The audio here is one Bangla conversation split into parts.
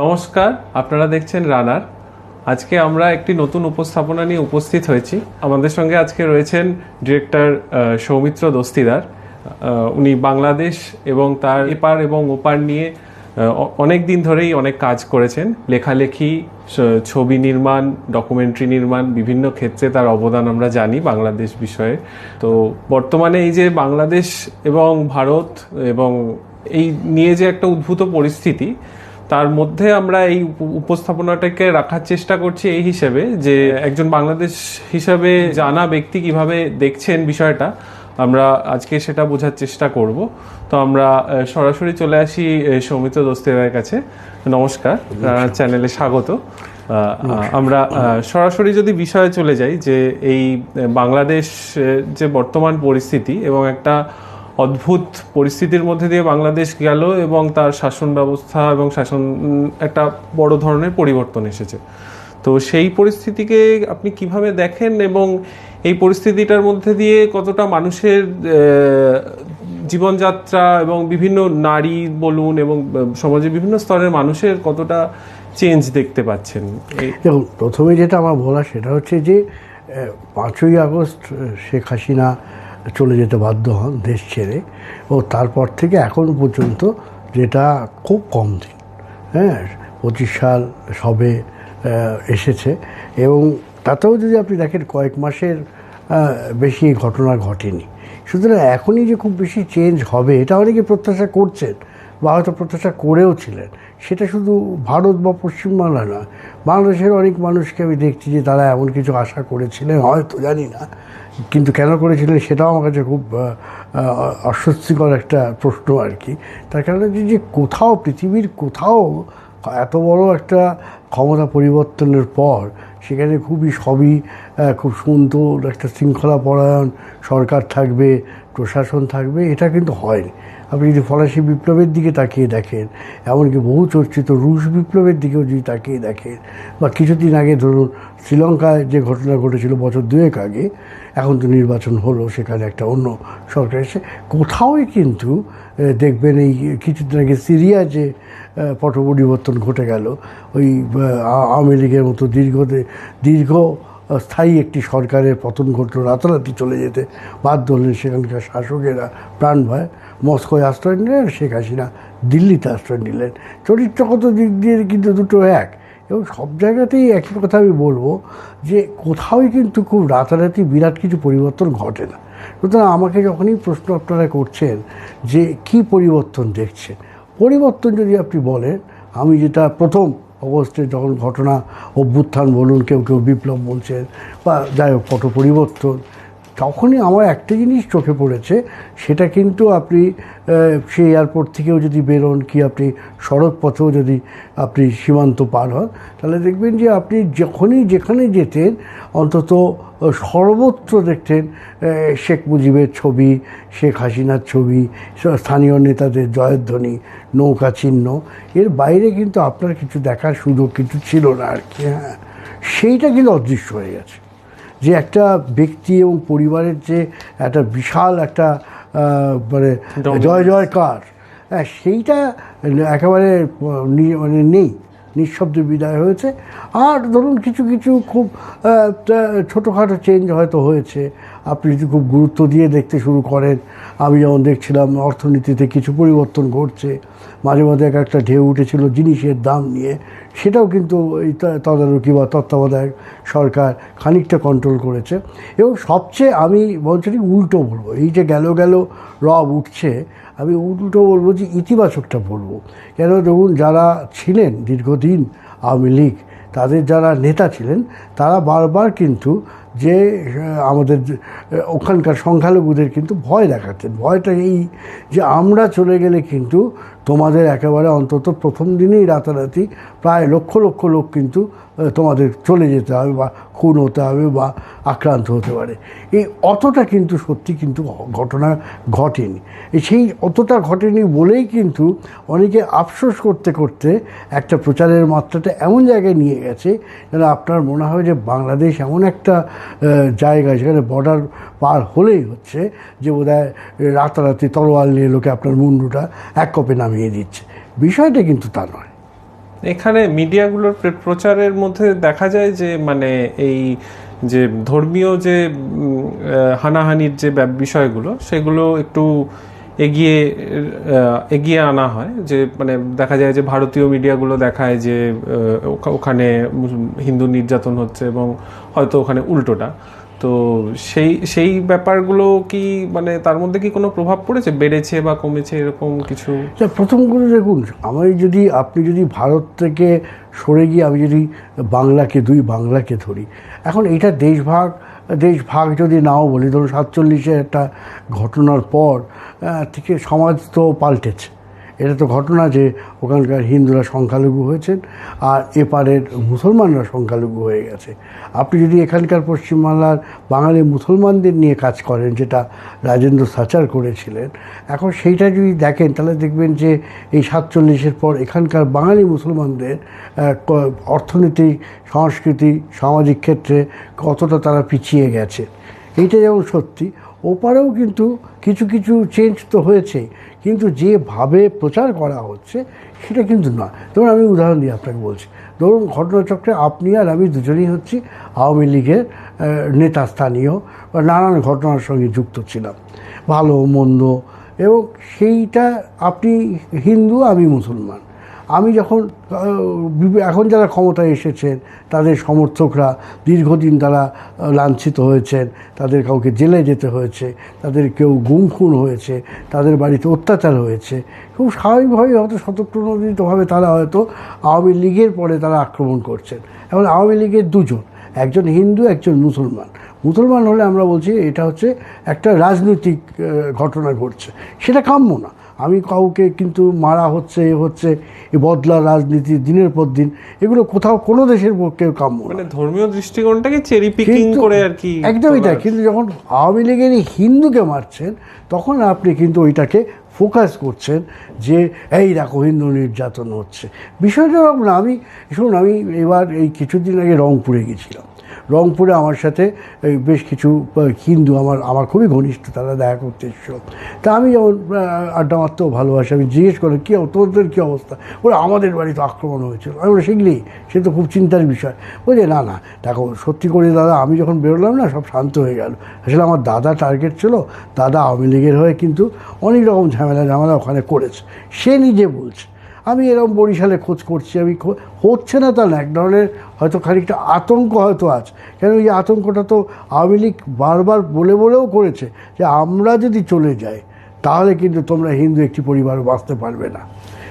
নমস্কার, আপনারা দেখছেন রানার। আজকে আমরা একটি নতুন উপস্থাপনা নিয়ে উপস্থিত হয়েছি। আমাদের সঙ্গে আজকে রয়েছেন ডিরেক্টর সৌমিত্র দস্তিদার। উনি বাংলাদেশ এবং তার এপার এবং ওপার নিয়ে অনেক দিন ধরেই অনেক কাজ করেছেন। লেখালেখি ছবি নির্মাণ, ডকুমেন্টারি নির্মাণ, বিভিন্ন ক্ষেত্রে তার অবদান আমরা জানি বাংলাদেশ বিষয়ে। তো বর্তমানে এই যে বাংলাদেশ এবং ভারত এবং এই নিয়ে যে একটা উদ্ভূত পরিস্থিতি তার মধ্যে আমরা এই উপ- উপস্থাপনাটাকে রাখার চেষ্টা করছি এই হিসেবে যে একজন বাংলাদেশ হিসাবে জানা ব্যক্তি কীভাবে দেখছেন বিষয়টা আমরা আজকে সেটা বোঝার চেষ্টা করব। তো আমরা সরাসরি চলে আসি সৌমিত দোস্তের কাছে। নমস্কার চ্যানেলে স্বাগত। আমরা সরাসরি যদি বিষয়ে চলে যাই যে এই বাংলাদেশ যে বর্তমান পরিস্থিতি এবং একটা অদ্ভুত পরিস্থিতির মধ্যে দিয়ে বাংলাদেশ গেল এবং তার শাসন ব্যবস্থা এবং শাসন একটা বড় ধরনের পরিবর্তন এসেছে। তো সেই পরিস্থিতিকে আপনি কীভাবে দেখেন এবং এই পরিস্থিতিটার মধ্যে দিয়ে কতটা মানুষের জীবনযাত্রা এবং বিভিন্ন নারী বলুন এবং আহ, সমাজের বিভিন্ন স্তরের মানুষের কতটা চেঞ্জ দেখতে পাচ্ছেন? দেখুন প্রথমে যেটা আমার বলা সেটা হচ্ছে যে পাঁচই আগস্ট শেখ হাসিনা চলে যেতে বাধ্য হন দেশ ছেড়ে। ও তারপর থেকে এখন পর্যন্ত যেটা খুব কম দিন হ্যাঁ পঁচিশ সাল সবে এসেছে। এবং তাতেও যদি আপনি দেখেন কয়েক মাসের বেশি ঘটনা ঘটেনি। সুতরাং এখনই যে খুব বেশি চেঞ্জ হবে, এটা অনেকে প্রত্যাশা করছেন বা হয়তো প্রত্যাশা করেও ছিলেন। সেটা শুধু ভারত বা পশ্চিমবাংলা না বাংলাদেশের অনেক মানুষকে আমি দেখছি যে তারা এমন কিছু আশা করেছিলেন, হয়তো, জানি না। কিন্তু কেন করেছিলেন সেটাও আমার কাছে খুব অস্বস্তিকর একটা প্রশ্ন আর কি। তার কারণে যে কোথাও, পৃথিবীর কোথাও এত বড় একটা ক্ষমতা পরিবর্তনের পর সেখানে খুবই সবই খুব সুন্দর একটা শৃঙ্খলা পরায়ণ সরকার থাকবে, প্রশাসন থাকবে, এটা কিন্তু হয়নি। আপনি যদি ফরাসি বিপ্লবের দিকে তাকিয়ে দেখেন, এমনকি বহু চর্চিত রুশ বিপ্লবের দিকেও যদি তাকিয়ে দেখেন, বা কিছুদিন আগে ধরুন শ্রীলঙ্কায় যে ঘটনা ঘটেছিল বছর দুয়েক আগে, এখন তো নির্বাচন হলো, সেখানে একটা অন্য সরকার এসে কোথাওই কিন্তু দেখবেন এই কিছুদিন আগে সিরিয়া যে পট পরিবর্তন ঘটে গেল, ওই আওয়ামী লীগের মতো দীর্ঘ দীর্ঘ স্থায়ী একটি সরকারের পতন ঘটল, রাতারাতি চলে যেতে বাধ্য হলেন সেখানকার শাসকেরা, প্রাণ ভয়। মস্কোয় আশ্রয় নিলেন, শেখ হাসিনা দিল্লিতে আশ্রয় নিলেন। চরিত্রগত দিক দিয়ে কিন্তু দুটো এক। এবং সব জায়গাতেই একই কথা আমি বলব যে কোথাওই কিন্তু খুব রাতারাতি বিরাট কিছু পরিবর্তন ঘটে না। সুতরাং আমাকে যখনই প্রশ্ন আপনারা করছেন যে কি পরিবর্তন দেখছেন, পরিবর্তন যদি আপনি বলেন, আমি যেটা প্রথম অগস্টে যখন ঘটনা অভ্যুত্থান বলুন, কেউ কেউ বিপ্লব বলছেন বা যাই হোক পরিবর্তন তখনই আমার একটা জিনিস চোখে পড়েছে, সেটা কিন্তু আপনি সেই এয়ারপোর্ট থেকেও যদি বেরোন, কি আপনি সড়ক পথেও যদি আপনি সীমান্ত পার হন, তাহলে দেখবেন যে আপনি যখনই যেখানে যেতেন, অন্তত সর্বত্র দেখতেন শেখ মুজিবের ছবি, শেখ হাসিনার ছবি, স্থানীয় নেতাদের জয়ধ্বনি নৌকা চিহ্ন, এর বাইরে কিন্তু আপনার কিছু দেখার সুযোগ কিছু ছিল না আর কি হ্যাঁ। সেইটা কিন্তু অদৃশ্য হয়ে গেছে। যে একটা ব্যক্তি এবং পরিবারের যে একটা বিশাল একটা মানে. জয় জয়কার হ্যাঁ সেইটা একেবারে মানে নেই নিঃশব্দে বিদায় হয়েছে আর ধরুন কিছু কিছু খুব ছোটোখাটো চেঞ্জ হয়তো হয়েছে আপনি যদি খুব গুরুত্ব দিয়ে দেখতে শুরু করেন আমি যেমন দেখছিলাম অর্থনীতিতে কিছু পরিবর্তন ঘটছে, মাঝে মাঝে এক একটা ঢেউ উঠেছিল জিনিসের দাম নিয়ে, সেটাও কিন্তু এই তদারকি বা তত্ত্বাবধায়ক সরকার খানিকটা কন্ট্রোল করেছে। এবং সবচেয়ে আমি বলছি উল্টো বলব, এই যে গেল গেল রব উঠছে, আমি উল্টো বলব যে ইতিবাচকটা বলব। কেন দেখুন, যারা ছিলেন দীর্ঘদিন আওয়ামী লীগ, তাদের যারা নেতা ছিলেন, তারা বারবার কিন্তু যে আমাদের ওখানকার সংখ্যালঘুদের কিন্তু ভয় দেখাতেন ভয়টা এই যে, আমরা চলে গেলে কিন্তু তোমাদের একেবারে অন্তত প্রথম দিনেই রাতারাতি প্রায় লক্ষ লক্ষ লোক কিন্তু তোমাদের চলে যেতে হবে বা খুন হতে হবে বা আক্রান্ত হতে পারে। এই অতটা কিন্তু সত্যি কিন্তু ঘটনা ঘটেনি। সেই অতটা ঘটেনি বলেই কিন্তু অনেকে আফসোস করতে করতে একটা প্রচারের মাত্রাটা এমন জায়গায় নিয়ে গেছে যেন আপনার মনে হয় যে, বাংলাদেশ এমন একটা জায়গা সেখানে বর্ডার পার হলেই হচ্ছে যে বোধহয় রাতারাতি তরোয়াল নিয়ে লোকে আপনার মুন্ডুটা এক কপে নামিয়ে দিচ্ছে। বিষয়টা কিন্তু তা নয়। এখানে মিডিয়াগুলোর প্রচারের মধ্যে দেখা যায় যে মানে এই যে ধর্মীয় যে হানাহানির যে বিষয়গুলো, সেগুলো একটু এগিয়ে এগিয়ে আনা হয় যে মানে দেখা যায় যে ভারতীয় মিডিয়াগুলো দেখায় যে ওখানে হিন্দু নির্যাতন হচ্ছে এবং হয়তো ওখানে উল্টোটা। তো সেই সেই ব্যাপারগুলো কি মানে তার মধ্যে কি কোনো প্রভাব পড়েছে? বেড়েছে বা কমেছে এরকম কিছু? আচ্ছা, প্রথম করে দেখুন আমি যদি আপনি যদি ভারত থেকে সরে গিয়ে আমি যদি বাংলাকে দুই বাংলাকে ধরি এখন এটা দেশভাগ দেশভাগ যদি নাও বলি ধরুন সাতচল্লিশে একটা ঘটনার পর থেকে সমাজ তো পাল্টেছে। এটা তো ঘটনা যে ওখানকার হিন্দুরা সংখ্যালঘু হয়েছেন আর এপারের মুসলমানরা সংখ্যালঘু হয়ে গেছে। আপনি যদি এখানকার পশ্চিমবাংলার বাঙালি মুসলমানদের নিয়ে কাজ করেন, যেটা রাজেন্দ্র সাচার করেছিলেন, এখন সেইটা যদি দেখেন, তাহলে দেখবেন যে এই সাতচল্লিশের পর এখানকার বাঙালি মুসলমানদের অর্থনীতি, সংস্কৃতি, সামাজিক ক্ষেত্রে কতটা তারা পিছিয়ে গেছে। এইটা যেমন সত্যি ওপারেও কিন্তু কিছু কিছু চেঞ্জ তো হয়েছে, কিন্তু যেভাবে প্রচার করা হচ্ছে সেটা কিন্তু নয়। ধরুন আমি উদাহরণ দিয়ে আপনাকে বলছি, ধরুন ঘটনাচক্রে আপনি আর আমি দুজনেই হচ্ছি আওয়ামী লীগের নেতা স্থানীয় বা নানান ঘটনার সঙ্গে যুক্ত ছিলাম, ভালো, মন্দ, এবং সেইটা আপনি হিন্দু, আমি মুসলমান। আমি যখন এখন যারা ক্ষমতায় এসেছেন, তাদের সমর্থকরা দীর্ঘদিন তারা লাঞ্ছিত হয়েছেন, তাদের কাউকে জেলে যেতে হয়েছে, তাদের কেউ গুম খুন হয়েছে, তাদের বাড়িতে অত্যাচার হয়েছে, খুব স্বাভাবিকভাবে হয়তো স্বতঃপ্রণোদিতভাবে তারা হয়তো আওয়ামী লীগের পরে তারা আক্রমণ করছেন। এখন আওয়ামী লীগের দুজন, একজন হিন্দু, একজন মুসলমান। মুসলমান হলে আমরা বলছি এটা হচ্ছে একটা রাজনৈতিক ঘটনা ঘটছে। সেটা কাম্য না। আমি কাউকে কিন্তু মারা হচ্ছে এ হচ্ছে এই বদলা রাজনীতি দিনের পর দিন এগুলো কোথাও কোনো দেশের পক্ষে কাম্য মানে ধর্মীয় দৃষ্টিকোণটাকে চেরি পিকিং করে আর কি একদমই তাই কিন্তু যখন আওয়ামী লীগের হিন্দুকে মারছেন তখন আপনি কিন্তু ওইটাকে ফোকাস করছেন যে এই দেখো হিন্দু নির্যাতন হচ্ছে। বিষয়টা না আমি শুনুন আমি এবার এই কিছুদিন আগে রংপুরে গেছিলাম রংপুরে আমার সাথে বেশ কিছু হিন্দু আমার আমার খুবই ঘনিষ্ঠ, তারা দেখা করতে এসেছিল। তা আমি যেমন আড্ডা মারতেও ভালোবাসি, আমি জিজ্ঞেস করি, কী তোদের কী অবস্থা? বলে, আমাদের বাড়িতে আক্রমণ হয়েছিল। আমি বলি শিখলি সে তো খুব চিন্তার বিষয়। বলছে না না, দেখো, সত্যি করে দাদা, আমি যখন বেরোলাম না, সব শান্ত হয়ে গেল। আসলে আমার দাদা টার্গেট ছিল, দাদা আওয়ামী লীগের হয়ে কিন্তু অনেক রকম ঝামেলা ঝামেলা ওখানে করেছে। সে নিজে বলছে আমি এরকম বরিশালে খোঁজ করছি, আমি হচ্ছে না তা না, এক ধরনের হয়তো খানিকটা আতঙ্ক হয়তো আছে। কেন এই আতঙ্কটা তো আওয়ামী লীগ বারবার বলে বলেও করেছে যে আমরা যদি চলে যাই, তাহলে কিন্তু তোমরা হিন্দু একটি পরিবার বাঁচতে পারবে না।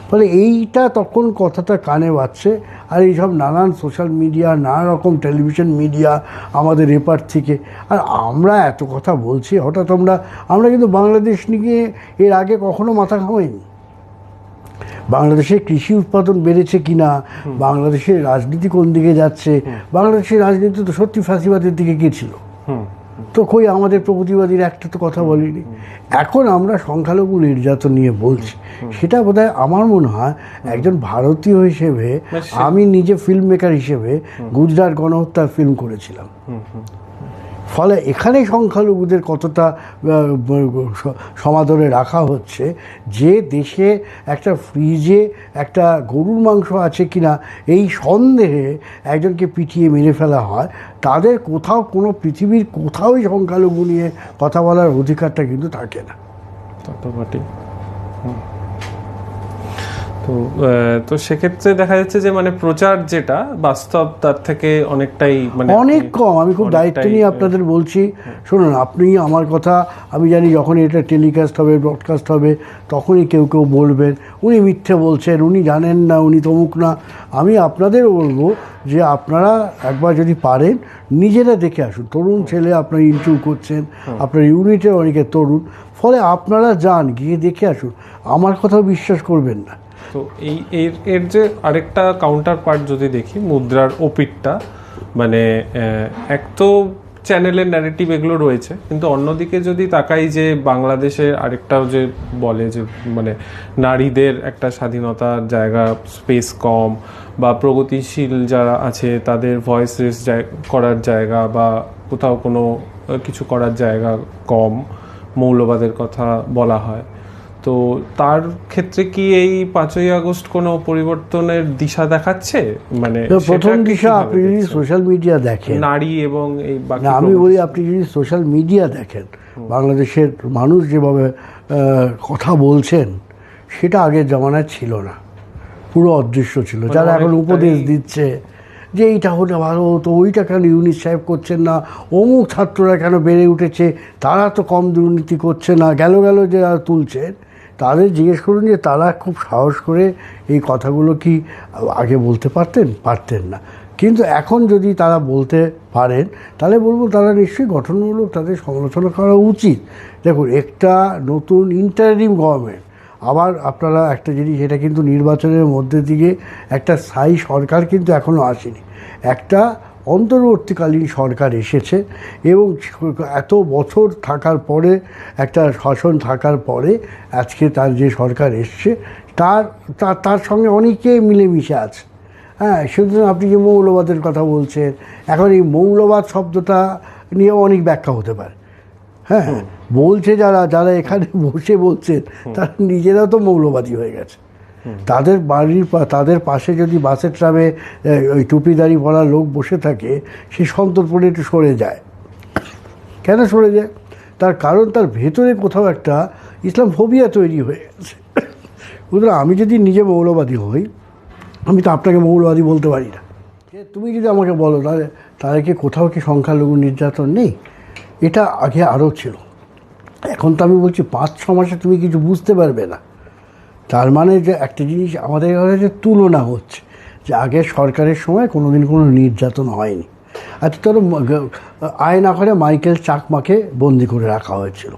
ফলে এইটা তখন কথাটা কানে বাজছে, আর এইসব নানান সোশ্যাল মিডিয়া, নানা রকম টেলিভিশন মিডিয়া আমাদের এপার থেকে, আর আমরা এত কথা বলছি, হঠাৎ আমরা আমরা কিন্তু বাংলাদেশ নিয়ে এর আগে কখনো মাথা ঘামাইনি। বাংলাদেশের কৃষি উৎপাদন বেড়েছে কিনা বাংলাদেশের রাজনীতি কোন দিকে যাচ্ছে বাংলাদেশের রাজনীতি তো সত্যি ফাঁসিবাদের দিকে গিয়েছিল। তো কই আমাদের প্রগতিবাদীর একটা তো কথা বলিনি। এখন আমরা সংখ্যালঘু নির্যাতন নিয়ে বলছি। সেটা বোধহয় আমার মনে হয় একজন ভারতীয় হিসেবে আমি নিজে ফিল্ম মেকার হিসেবে গুজরাট গণহত্যার ফিল্ম করেছিলাম। ফলে এখানে সংখ্যালঘুদের কতটা সমাদরে রাখা হচ্ছে, যে দেশে একটা ফ্রিজে একটা গরুর মাংস আছে কিনা, এই সন্দেহে একজনকে পিটিয়ে মেরে ফেলা হয় তাদের কোথাও, কোনো পৃথিবীর কোথাওই সংখ্যালঘু নিয়ে কথা বলার অধিকারটা কিন্তু থাকে না তা তো বটেই। হুম। তো তো সেক্ষেত্রে দেখা যাচ্ছে যে মানে প্রচার যেটা বাস্তব তার থেকে অনেকটাই মানে অনেক কম। আমি খুব দায়িত্ব নিয়ে আপনাদের বলছি শুনুন আপনি আমার কথা আমি জানি যখন এটা টেলিকাস্ট হবে ব্রডকাস্ট হবে তখনই কেউ কেউ বলবেন উনি মিথ্যে বলছেন উনি জানেন না উনি তমুক না। আমি আপনাদের বলব যে আপনারা একবার যদি পারেন নিজেরা দেখে আসুন। তরুণ ছেলে আপনার ইন্টারভিউ করছেন আপনার ইউনিটের অনেকে তরুণ ফলে আপনারা যান গিয়ে দেখে আসুন। আমার কথাও বিশ্বাস করবেন না। তো এই এর এর যে আরেকটা কাউন্টার পার্ট যদি দেখি, মুদ্রার ওপিটটা মানে এক তো চ্যানেলের ন্যারেটিভ এগুলো রয়েছে, কিন্তু অন্যদিকে যদি তাকাই যে বাংলাদেশে আরেকটাও যে বলে যে মানে নারীদের একটা স্বাধীনতার জায়গা স্পেস কম, বা প্রগতিশীল যারা আছে, তাদের ভয়েস রেস করার জায়গা, বা কোথাও কোনো কিছু করার জায়গা কম, মৌলবাদের কথা বলা হয় তো তার ক্ষেত্রে কি এই পাঁচই আগস্ট কোনো পরিবর্তনের দিশা দেখাচ্ছে? মানে প্রথম দিশা আপনি যদি সোশ্যাল মিডিয়া দেখেন। নারী এবং এই বাকি আমি বলি আপনি যদি সোশ্যাল মিডিয়া দেখেন বাংলাদেশের মানুষ যেভাবে কথা বলছেন সেটা আগের জামানায় ছিল না। পুরো অদৃশ্য ছিল। মানে যারা এখন উপদেশ দিচ্ছে যে এইটা হলে ভালো হতো ওইটা কেন ইউনিট সাহেব করছেন না অমুক ছাত্ররা কেন বেড়ে উঠেছে তারা তো কম দুর্নীতি করছে না গেল গেল যারা তুলছেন তাদের জিজ্ঞেস করুন যে তারা খুব সাহস করে এই কথাগুলো কি আগে বলতে পারতেন? পারতেন না। কিন্তু এখন যদি তারা বলতে পারেন, তাহলে বলব তারা নিশ্চয়ই গঠনমূলক তাদের সমালোচনা করা উচিত। দেখুন, একটা নতুন ইন্টারিম গভর্নমেন্ট আবার আপনারা একটা জিনিস, এটা কিন্তু নির্বাচনের মধ্যে দিয়ে একটা স্থায়ী সরকার কিন্তু এখনও আসেনি। একটা অন্তর্বর্তীকালীন সরকার এসেছে এবং এত বছর থাকার পরে একটা শাসন থাকার পরে আজকে তার যে সরকার এসছে তার তার- সঙ্গে অনেকে মিলেমিশে আছে। হ্যাঁ সুতরাং আপনি যে মৌলবাদের কথা বলছেন এখন এই মৌলবাদ শব্দটা নিয়ে অনেক ব্যাখ্যা হতে পারে। হ্যাঁ বলছে যারা যারা এখানে বসে বলছেন তারা নিজেরা তো মৌলবাদী হয়ে গেছে। তাদের বাড়ির তাদের পাশে যদি বাসের ট্রামে ওই টুপিদারি পরা লোক বসে থাকে, সে সন্তর্পণে একটু সরে যায়। কেন সরে যায়? তার কারণ তার ভেতরে কোথাও একটা ইসলাম ফোবিয়া তৈরি হয়ে গেছে। সুতরাং আমি যদি নিজে মৌলবাদী হই, আমি তো আপনাকে মৌলবাদী বলতে পারি না। যে তুমি যদি আমাকে বলো, তাহলে তাহলে কি কোথাও কি সংখ্যালঘু নির্যাতন নেই? এটা আগে আরও ছিল। এখন তো আমি বলছি, পাঁচ ছ মাসে তুমি কিছু বুঝতে পারবে না। তার মানে যে একটা জিনিস আমাদের কাছে তুলনা হচ্ছে, যে আগে সরকারের সময় কোনোদিন কোনো নির্যাতন হয়নি। আচ্ছা ম- আয়না করে মাইকেল চাকমাকে বন্দি করে রাখা হয়েছিল।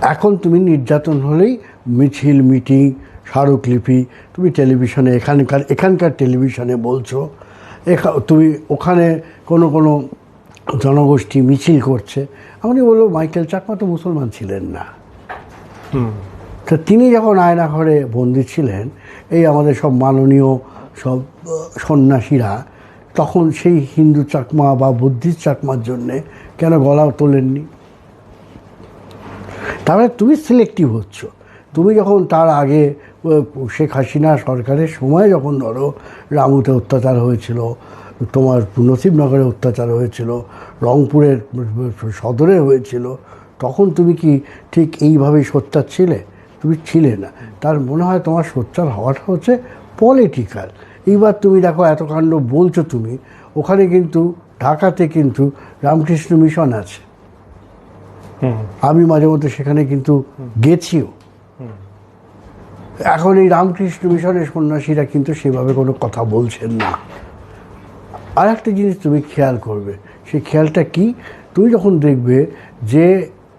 এখন তুমি নির্যাতন হলেই মিছিল, মিটিং, স্মারকলিপি, তুমি টেলিভিশনে এখানকার এখানকার টেলিভিশনে বলছো, এখা- তুমি ওখানে কোনো কোনো জনগোষ্ঠী মিছিল করছে। আমি বলল মাইকেল চাকমা তো মুসলমান ছিলেন না। তা তিনি যখন আয়না ঘরে বন্দি ছিলেন, এই আমাদের সব মাননীয়, সব সন্ন্যাসীরা, তখন সেই হিন্দু চাকমা বা বুদ্ধিস্ট চাকমার জন্যে কেন গলাও তোলেননি? তাহলে তুমি সিলেক্টিভ হচ্ছ। তুমি যখন তার আগে শেখ হাসিনা সরকারের সময় যখন ধরো রামুতে অত্যাচার হয়েছিল, তোমার নসিবনগরে অত্যাচার হয়েছিল, রংপুরের সদরে হয়েছিল, তখন তুমি কি ঠিক এইভাবেই সোচ্চার ছিলে? তুমি ছিলে না। তার মনে হয় তোমার সোচ্চার হওয়াটা হচ্ছে পলিটিক্যাল এইবার তুমি দেখো এত কাণ্ড বলছো তুমি ওখানে কিন্তু ঢাকাতে কিন্তু রামকৃষ্ণ মিশন আছে। আমি মাঝে মধ্যে সেখানে কিন্তু গেছিও। এখন এই রামকৃষ্ণ মিশনের সন্ন্যাসীরা কিন্তু সেভাবে কোনো কথা বলছেন না। আর একটা জিনিস তুমি খেয়াল করবে সেই খেয়ালটা কি? তুমি যখন দেখবে যে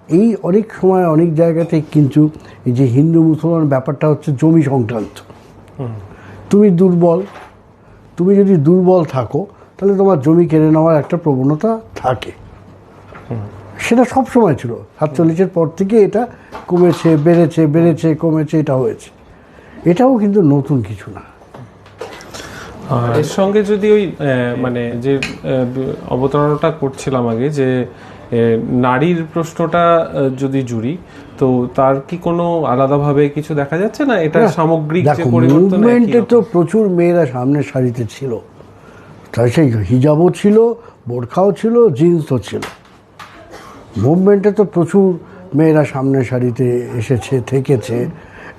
এই অনেক সময় অনেক জায়গাতে কিন্তু এই যে হিন্দু মুসলমান ব্যাপারটা হচ্ছে জমি সংক্রান্ত। তুমি দুর্বল, তুমি যদি দুর্বল থাকো, তাহলে তোমার জমি কেড়ে নেওয়ার একটা প্রবণতা থাকে। সেটা সব সময় ছিল। সাতচল্লিশের পর থেকে এটা কমেছে, বেড়েছে বেড়েছে, কমেছে, এটা হয়েছে। এটাও কিন্তু নতুন কিছু না। এর সঙ্গে যদি ওই মানে যে অবতারণাটা করছিলাম আগে যে নারীর প্রশ্নটা যদি জুড়ি তো তার কি কোনো আলাদাভাবে কিছু দেখা যাচ্ছে না? এটা সামগ্রিক যে পরিবর্তন মুভমেন্টে তো প্রচুর মেয়েরা সামনের সারিতে ছিল। তাই সেই হিজাবও ছিল বোরখাও ছিল জিন্সও ছিল। মুভমেন্টে তো প্রচুর মেয়েরা সামনের সারিতে এসেছে থেকেছে।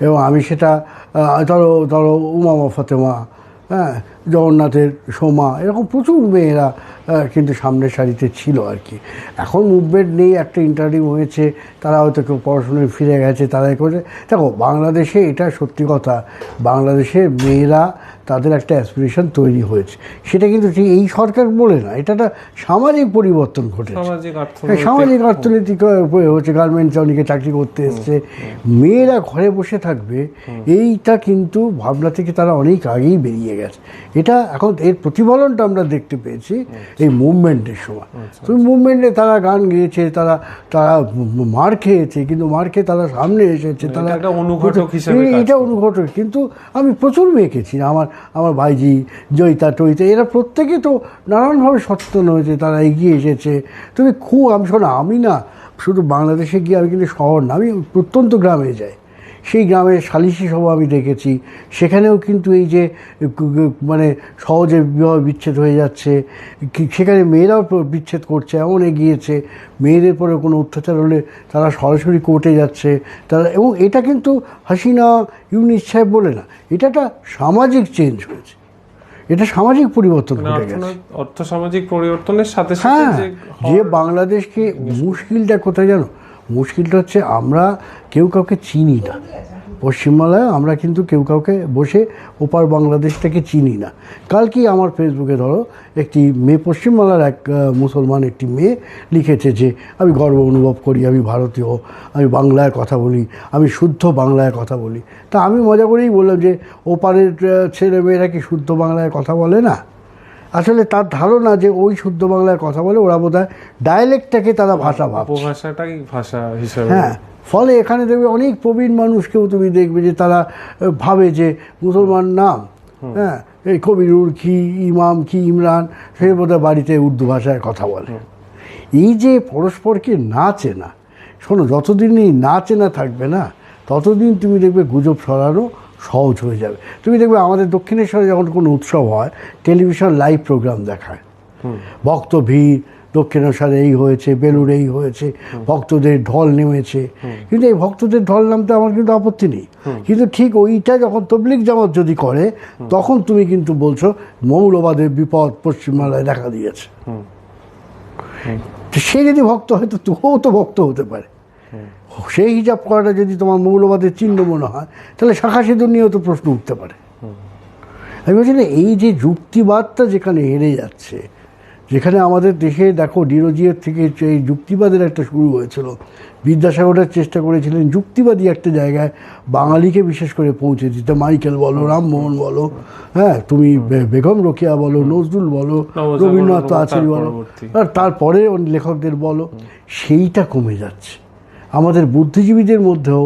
এবং আমি সেটা ধরো ধরো উমামা ফাতেমা হ্যাঁ জগন্নাথের সোমা, এরকম প্রচুর মেয়েরা কিন্তু সামনের সারিতে ছিল আর কি। এখন মুভমেন্ট নেই, একটা ইন্টারভিউ হয়েছে, তারা হয়তো কেউ পড়াশোনায় ফিরে গেছে, তারা এ করে দেখো, বাংলাদেশে এটা সত্যি কথা, বাংলাদেশের মেয়েরা তাদের একটা অ্যাসপিরেশন তৈরি হয়েছে। সেটা কিন্তু ঠিক এই সরকার বলে না এটা একটা সামাজিক পরিবর্তন ঘটেছে। সামাজিক হ্যাঁ, অর্থনৈতিক হচ্ছে গার্মেন্টস অনেকে চাকরি করতে এসছে। মেয়েরা ঘরে বসে থাকবে এইটা কিন্তু ভাবনা থেকে তারা অনেক আগেই বেরিয়ে গেছে। এটা এখন এর প্রতিফলনটা আমরা দেখতে পেয়েছি এই মুভমেন্টের সময়। তো মুভমেন্টে তারা গান গেয়েছে তারা তারা মার খেয়েছে কিন্তু মার খেয়ে তারা সামনে এসেছে তারা একটা অনুঘটক হিসেবে এই- কাজ এটা অনুঘটক কিন্তু আমি প্রচুর মেয়েকেছি আমার আমার ভাইজি, জয়িতা, টয়িতা, এরা প্রত্যেকে তো নানানভাবে সচেতন হয়েছে, তারা এগিয়ে এসেছে। তুমি খুব আমি শোনা, আমি না শুধু বাংলাদেশে গিয়ে আমি কিন্তু শহর না, আমি প্রত্যন্ত গ্রামে যাই। সেই গ্রামের সালিশি সভা আমি দেখেছি সেখানেও কিন্তু এই যে মানে সহজে বিবাহ বিচ্ছেদ হয়ে যাচ্ছে সেখানে মেয়েরাও বিচ্ছেদ করছে এমন এগিয়েছে মেয়েদের পরে কোনো অত্যাচার হলে তারা সরাসরি কোর্টে যাচ্ছে তারা এবং এটা কিন্তু হাসিনা ইউনিস সাহেব বলে না এটা একটা সামাজিক চেঞ্জ হয়েছে। এটা সামাজিক পরিবর্তন মানে ঘটে গেছে। অর্থ সামাজিক পরিবর্তনের সাথে সাথে হ্যাঁ যে যে বাংলাদেশকে মুশকিলটা কোথায় জানো? মুশকিলটা হচ্ছে আমরা কেউ কাউকে চিনি না। পশ্চিমবাংলায় আমরা কিন্তু কেউ কাউকে বসে ওপার বাংলাদেশটাকে চিনি না। কালকেই আমার ফেসবুকে ধরো একটি মেয়ে, পশ্চিমবাংলার এক মুসলমান একটি মেয়ে লিখেছে যে, আমি গর্ব অনুভব করি, আমি ভারতীয়, আমি বাংলায় কথা বলি, আমি শুদ্ধ বাংলায় কথা বলি। তা আমি মজা করেই বললাম যে, ওপারের ছেলে মেয়েরা কি শুদ্ধ বাংলায় কথা বলে না? আসলে তার ধারণা যে ওই শুদ্ধ বাংলায় কথা বলে ওরা বোধ হয় ডায়ালেক্টটাকে তারা ভাষা উপভাষাটাই ভাষা হিসাবে। হ্যাঁ ফলে এখানে দেখবে অনেক প্রবীণ মানুষকেও তুমি দেখবে যে তারা ভাবে যে মুসলমান নাম। হ্যাঁ এই কবিরুল কি ইমাম কি ইমরান সে বোধহয় বাড়িতে উর্দু ভাষায় কথা বলে। এই যে পরস্পরকে না চেনা শোনো যতদিন এই না চেনা থাকবে না ততদিন তুমি দেখবে গুজব সরানো সহজ হয়ে যাবে। তুমি দেখবে আমাদের দক্ষিণেশ্বরে যখন কোনো উৎসব হয় টেলিভিশন লাইভ প্রোগ্রাম দেখায়। ভক্ত ভিড় দক্ষিণেশ্বরে এই হয়েছে বেলুর এই হয়েছে ভক্তদের ঢল নেমেছে। কিন্তু এই ভক্তদের ঢল নামতে আমার কিন্তু আপত্তি নেই। কিন্তু ঠিক ওইটা যখন তবলিক জামাত যদি করে তখন তুমি কিন্তু বলছো মৌলবাদের বিপদ পশ্চিমবাংলায় দেখা দিয়েছে। সে যদি ভক্ত হয় তো তুমিও তো ভক্ত হতে পারে। সেই হিসাব করাটা যদি তোমার মৌলবাদের চিহ্ন মনে হয় তাহলে শাখা সেতু নিয়েও তো প্রশ্ন উঠতে পারে। আমি বলছি না এই যে যুক্তিবাদটা যেখানে হেরে যাচ্ছে যেখানে আমাদের দেশে দেখো ডিরোজিয়ার থেকে এই যুক্তিবাদের একটা শুরু হয়েছিল। বিদ্যাসাগরের চেষ্টা করেছিলেন যুক্তিবাদী একটা জায়গায় বাঙালিকে বিশেষ করে পৌঁছে দিতে। মাইকেল বলো রামমোহন বলো হ্যাঁ তুমি বেগম রোকেয়া বলো নজরুল বলো রবীন্দ্রনাথ তার আচার্য বলো আর তারপরে লেখকদের বলো সেইটা কমে যাচ্ছে। আমাদের বুদ্ধিজীবীদের মধ্যেও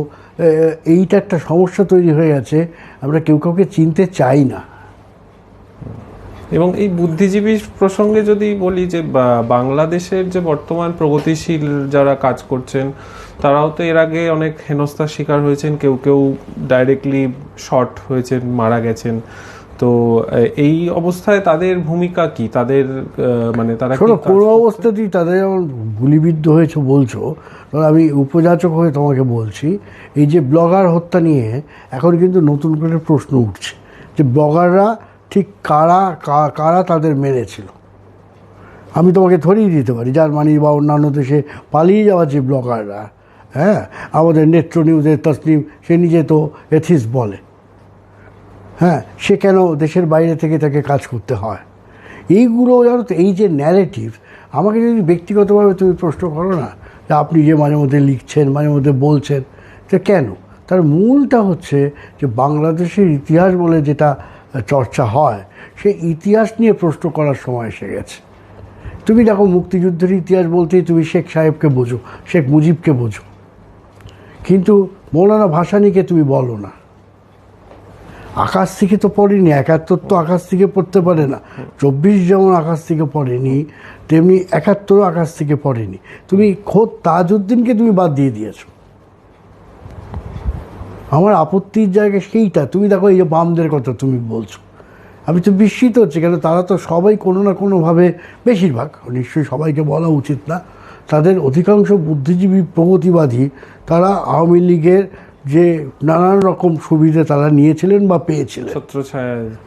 এইটা একটা সমস্যা তৈরি হয়ে গেছে আমরা কেউ কাউকে চিনতে চাই না। এবং এই বুদ্ধিজীবী প্রসঙ্গে যদি বলি যে বাংলাদেশের যে বর্তমান প্রগতিশীল যারা কাজ করছেন, তারাও তো এর আগে অনেক হেনস্থার শিকার হয়েছেন, কেউ কেউ ডাইরেক্টলি শর্ট হয়েছেন, মারা গেছেন। তো এই অবস্থায় তাদের ভূমিকা কি? তাদের মানে তারা শোনো কোনো অবস্থাতেই তাদের যেমন গুলিবিদ্ধ হয়েছে বলছো আমি উপযাচক হয়ে তোমাকে বলছি এই যে ব্লগার হত্যা নিয়ে এখন কিন্তু নতুন করে প্রশ্ন উঠছে যে ব্লগাররা ঠিক কারা কারা তাদের মেরেছিল? আমি তোমাকে ধরিয়ে দিতে পারি জার্মানি বা অন্যান্য দেশে পালিয়ে যাওয়া যে ব্লগাররা হ্যাঁ আমাদের নেত্র নিউজের তসলিম সে নিজে তো এথিস বলে। হ্যাঁ সে কেন দেশের বাইরে থেকে তাকে কাজ করতে হয়? এইগুলো জানো তো, এই যে ন্যারেটিভ আমাকে যদি ব্যক্তিগতভাবে তুমি প্রশ্ন করো না, যে আপনি যে মাঝে মধ্যে লিখছেন, মাঝে মধ্যে বলছেন, তো কেন? তার মূলটা হচ্ছে যে বাংলাদেশের ইতিহাস বলে যেটা চর্চা হয় সে ইতিহাস নিয়ে প্রশ্ন করার সময় এসে গেছে। তুমি দেখো, মুক্তিযুদ্ধের ইতিহাস বলতেই তুমি শেখ সাহেবকে বোঝো, শেখ মুজিবকে বোঝো। কিন্তু মৌলানা ভাসানীকে তুমি বলো না। আকাশ থেকে তো পড়েনি, একাত্তর তো আকাশ থেকে পড়তে পারে না। চব্বিশ যেমন আকাশ থেকে পড়েনি, তেমনি একাত্তরও আকাশ থেকে পড়েনি। তুমি খোদ তাজউদ্দিনকে তুমি বাদ দিয়ে দিয়েছ। আমার আপত্তির জায়গা সেইটা। তুমি দেখো এই যে বামদের কথা তুমি বলছো। আমি তো বিস্মিত হচ্ছি, কেন তারা তো সবাই কোনো না কোনোভাবে, বেশিরভাগ, নিশ্চয়ই সবাইকে বলা উচিত না, তাদের অধিকাংশ বুদ্ধিজীবী প্রগতিবাদী, তারা আওয়ামী লীগের যে নানান রকম সুবিধা তারা নিয়েছিলেন বা পেয়েছিলেন।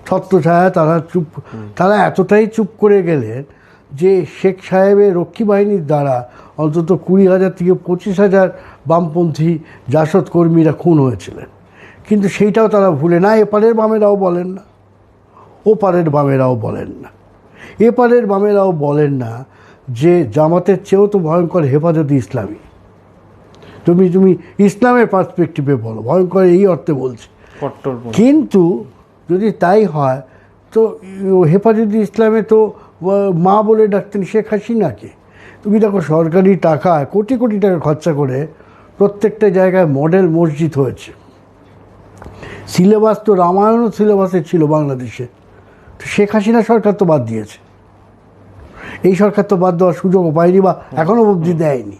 ছত্রছায়া তারা চুপ তারা এতটাই চুপ করে গেলেন যে শেখ সাহেবের রক্ষী বাহিনীর দ্বারা অন্তত কুড়ি হাজার থেকে পঁচিশ হাজার বামপন্থী জাসদ কর্মীরা খুন হয়েছিলেন। কিন্তু সেইটাও তারা ভুলে না এপারের বামেরাও বলেন না ওপারের বামেরাও বলেন না। এপারের বামেরাও বলেন না যে জামাতের চেয়েও তো ভয়ঙ্কর হেফাজতে ইসলামী। তুমি তুমি ইসলামের পার্সপেক্টিভে বলো ভয়ঙ্কর এই অর্থে বলছি। কিন্তু যদি তাই হয় তো হেফাজতে ইসলামে তো মা বলে ডাকতেন শেখ হাসিনাকে। তুমি দেখো সরকারি টাকা কোটি কোটি টাকা খরচা করে প্রত্যেকটা জায়গায় মডেল মসজিদ হয়েছে। সিলেবাস তো রামায়ণও সিলেবাসে ছিল বাংলাদেশে। তো শেখ হাসিনা সরকার তো বাদ দিয়েছে। এই সরকার তো বাদ দেওয়ার সুযোগও পায়নি বা এখনও অবধি দেয়নি।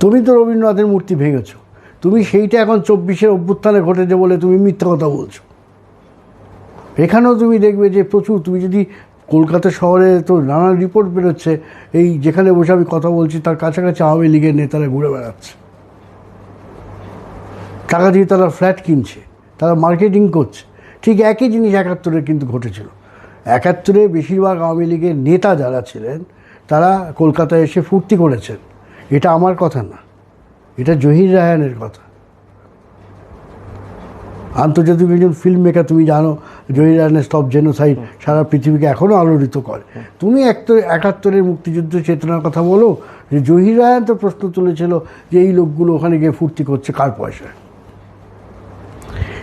তুমি তো রবীন্দ্রনাথের মূর্তি ভেঙেছো। তুমি সেইটা এখন চব্বিশের অভ্যুত্থানে ঘটেছে বলে তুমি মিথ্যা কথা বলছো। এখানেও তুমি দেখবে যে প্রচুর, তুমি যদি কলকাতা শহরে তো নানা রিপোর্ট বেরোচ্ছে, এই যেখানে বসে আমি কথা বলছি তার কাছাকাছি আওয়ামী লীগের নেতারা ঘুরে বেড়াচ্ছে। টাকা দিয়ে তারা ফ্ল্যাট কিনছে, তারা মার্কেটিং করছে। ঠিক একই জিনিস একাত্তরে কিন্তু ঘটেছিল। একাত্তরে বেশিরভাগ আওয়ামী লীগের নেতা যারা ছিলেন, তারা কলকাতায় এসে ফুর্তি করেছেন। এটা আমার কথা না। এটা জহির রায়হানের কথা। আন্তর্জাতিক একজন ফিল্ম মেকার তুমি জানো, জহির রায়হানের স্টপ জেনোসাইড সারা পৃথিবীকে এখনও আলোড়িত করে। তুমি একাত্তরের মুক্তিযুদ্ধ চেতনার কথা বলো, যে জহির রায়হান তো প্রশ্ন তুলেছিল যে এই লোকগুলো ওখানে গিয়ে ফুর্তি করছে কার পয়সায়।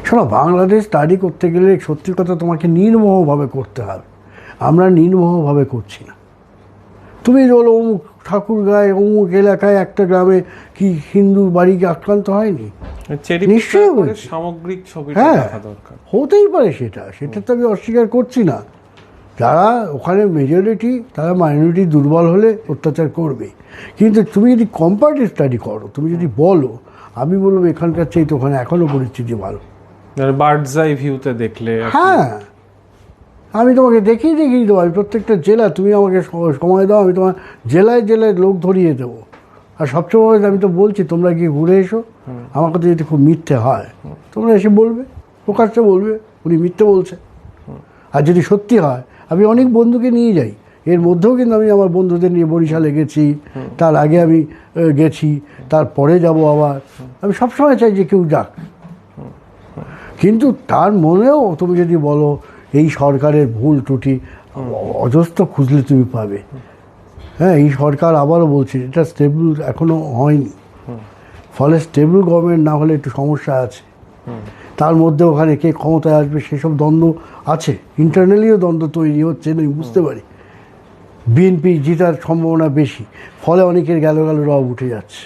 শোনো, বাংলাদেশ স্টাডি করতে গেলে সত্যি কথা তোমাকে নির্মোহভাবে করতে হবে। আমরা নির্মোহভাবে করছি না। তুমি বলো অমুক ঠাকুর গায়ে অমুক এলাকায় একটা গ্রামে কি হিন্দু বাড়িকে আক্রান্ত হয়নি? নিশ্চয়ই সামগ্রিক ছবিটা হ্যাঁ দরকার। হতেই পারে সেটা। সেটা তো আমি অস্বীকার করছি না। যারা ওখানে মেজরিটি তারা মাইনরিটি দুর্বল হলে অত্যাচার করবে। কিন্তু তুমি যদি কম্পারেটিভ স্টাডি করো তুমি যদি বলো আমি বলব এখানকার চাইতে ওখানে এখনও পরিস্থিতি ভালো। বার্ডস আই ভিউতে দেখলে হ্যাঁ। আমি তোমাকে দেখিয়ে দেখিয়ে দেবো আমি প্রত্যেকটা জেলা তুমি আমাকে সময় দাও আমি তোমার জেলায় জেলায় লোক ধরিয়ে দেবো। আর সবচেয়ে বড় আমি তো বলছি তোমরা গিয়ে ঘুরে এসো। আমার কথা যদি খুব মিথ্যে হয় তোমরা এসে বলবে প্রকাশ্যে বলবে উনি মিথ্যে বলছে। আর যদি সত্যি হয় আমি অনেক বন্ধুকে নিয়ে যাই। এর মধ্যেও কিন্তু আমি আমার বন্ধুদের নিয়ে বরিশালে গেছি তার আগে আমি গেছি তারপরে যাব আবার। আমি সবসময় চাই যে কেউ যাক। কিন্তু তার মনেও তুমি যদি বলো এই সরকারের ভুল ত্রুটি, অজস্র খুঁজলে তুমি পাবে। হ্যাঁ এই সরকার আবারও বলছে, এটা স্টেবল এখনও হয়নি। ফলে স্টেবল গভর্নমেন্ট না হলে একটু সমস্যা আছে। তার মধ্যে ওখানে কে ক্ষমতায় আসবে, সেসব দ্বন্দ্ব আছে। ইন্টারনালিও দ্বন্দ্ব তৈরি হচ্ছে, আমি বুঝতে পারি। বিএনপি জিতার সম্ভাবনা বেশি, ফলে অনেকের গেল গেল রব উঠে যাচ্ছে।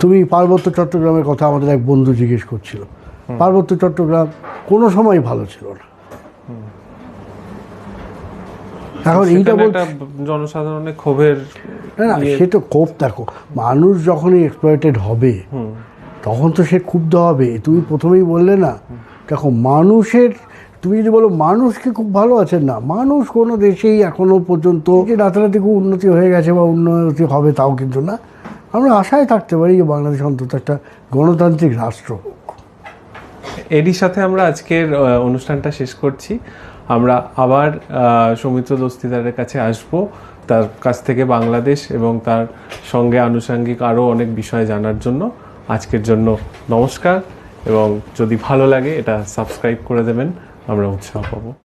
তুমি পার্বত্য চট্টগ্রামের কথা আমাদের এক বন্ধু জিজ্ঞেস করছিল। পার্বত্য চট্টগ্রাম কোনো সময় ভালো ছিল না। এখন এইটা জনসাধারণের ক্ষোভের না ইয়ে- সে তো ক্ষোভ দেখো মানুষ যখনই এক্সপ্লয়েটেড হবে তখন তো সে ক্ষুব্ধ হবে। তুমি প্রথমেই বললে না দেখো মানুষের তুমি যদি বলো মানুষকে খুব ভালো আছেন না মানুষ কোনো দেশেই এখনও পর্যন্ত যে রাতারাতি খুব উন্নতি হয়ে গেছে বা উন্নতি হবে তাও কিন্তু না। আমরা আশায় থাকতে পারি যে বাংলাদেশ অন্তত একটা গণতান্ত্রিক রাষ্ট্র হোক। এরই সাথে আমরা আজকের অনুষ্ঠানটা শেষ করছি। আমরা আবার সৌমিত্র দস্তিদারের কাছে আসব। তার কাছ থেকে বাংলাদেশ এবং তার সঙ্গে আনুষাঙ্গিক আরও অনেক বিষয় জানার জন্য। আজকের জন্য নমস্কার এবং যদি ভালো লাগে এটা সাবস্ক্রাইব করে দেবেন, আমরা উৎসাহ পাবো।